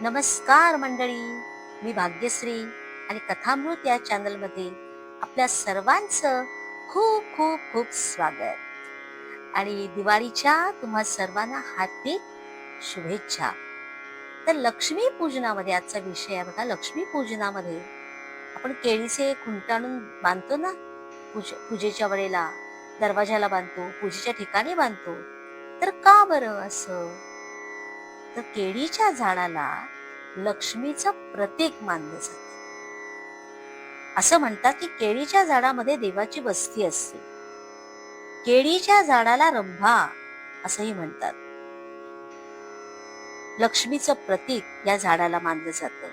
नमस्कार मंडळी. मी भाग्यश्री आणि कथामृत या चॅनलमध्ये आपल्या सर्वांचं खूप खूप खूप स्वागत. आणि दिवाळीच्या तुम्हा सर्वांना हार्दिक शुभेच्छा. तर लक्ष्मी पूजनामध्ये आजचा विषय आहे बघा लक्ष्मी पूजनामध्ये आपण केळीचे खुंट आणून बांधतो ना पूज पूजेच्या वेळेला दरवाजाला बांधतो पूजेच्या ठिकाणी बांधतो. तर का बरं असं? तर केळीच्या झाडाला लक्ष्मीचं प्रतीक मानलं जात. असं म्हणतात की केळीच्या झाडामध्ये देवाची वस्ती असते. केळीच्या झाडाला रंभा असंही म्हणतात. लक्ष्मीचं प्रतीक या झाडाला मानलं जातं.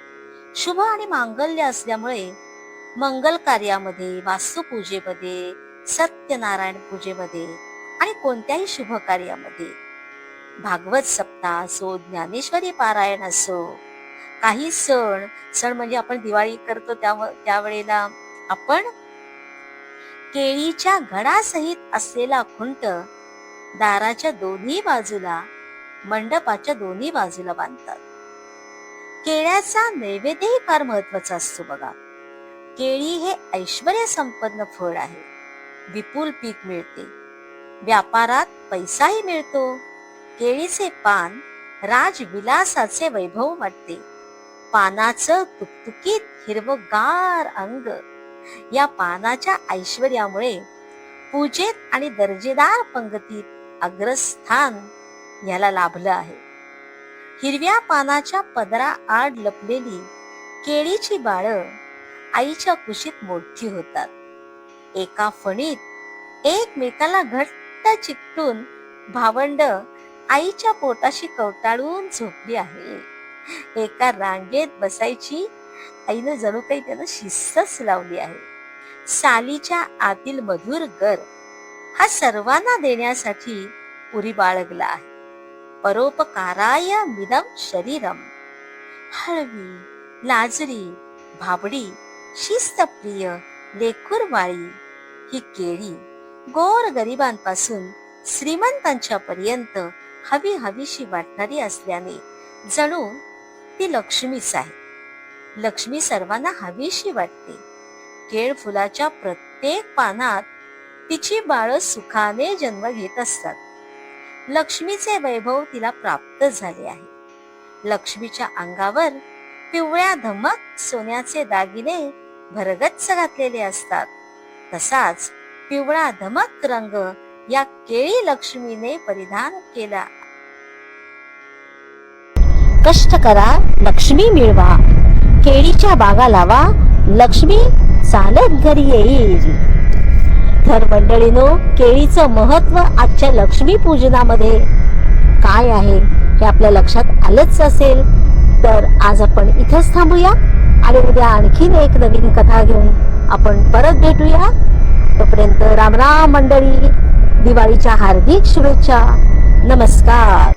शुभ आणि मांगल्य असल्यामुळे मंगल कार्यामध्ये वास्तुपूजेमध्ये सत्यनारायण पूजेमध्ये आणि कोणत्याही शुभ कार्यामध्ये भागवत सप्ताह असो ज्ञानेश्वरी पारायण असो काही सण सण म्हणजे आपण दिवाळी करतो त्यावेळेला आपण केळीच्या घडासहित असलेला खुंट दाराच्या दोन्ही बाजूला मंडपाच्या दोन्ही बाजूला बांधतात. केळ्याचा नैवेद्यही फार महत्त्वाचा असतो बघा. केळी हे ऐश्वर संपन्न फळ आहे. विपुल पीक मिळते. व्यापारात पैसाही मिळतो. केळीचे पान राजविलासाचे वैभव वाटते पानाचं तुकतुकीत हिरवगार अंग. या पानाच्या ऐश्वर्यामुळे पूजेत आणि दर्जेदार पंगतीत अग्रस्थान याला लाभलं आहे. हिरव्या पानाच्या पदरा आड लपलेली केळीची बाळ आईच्या कुशीत मोठी होतात. एका फणीत एकमेकाला घट्ट चिकटून भावंड आईच्या पोटाशी कवटाळून झोपली आहे. एका रांगेत बसायची आईनं जणू काही त्यानं शिस्तच लावली आहे. सालीच्या आतील मधुर गर हा सर्वांना देण्यासाठी पुरी बाळगला आहे. परोपकाराय मिदम शरीरम हळवी लाजरी भाबडी शिस्तप्रिय लेखुरवाळी ही केळी गोर गरिबांपासून श्रीमंतांच्या पर्यंत हवी हवीशी वाटणारी असल्याने जणू ती लक्ष्मीच आहे. लक्ष्मी सर्वांना हवीशी वाटते. केळ फुलाच्या प्रत्येक पानात तिची बाळ सुखाने जन्म घेत असतात. लक्ष्मीचे वैभव तिला प्राप्त झाले आहे. लक्ष्मीच्या अंगावर पिवळ्या धमक सोन्याचे दागिने भरगच्च घातलेले असतात. तसाच पिवळा धमक रंग या केळी लक्ष्मीने परिधान केला. कष्ट करा लक्ष्मी मिळवा. केळीच्या बागा लावा लक्ष्मी चालत घरी येईल. तर मंडळीनो केळीचं महत्त्व आजच्या लक्ष्मी पूजनामध्ये. काय आहे हे आपल्या लक्षात आलंच असेल. तर आज आपण इथंच थांबूया आणि उद्या आणखीन एक नवीन कथा घेऊन आपण परत भेटूया. तोपर्यंत रामराम मंडळी. दिवाळीच्या हार्दिक शुभेच्छा. नमस्कार.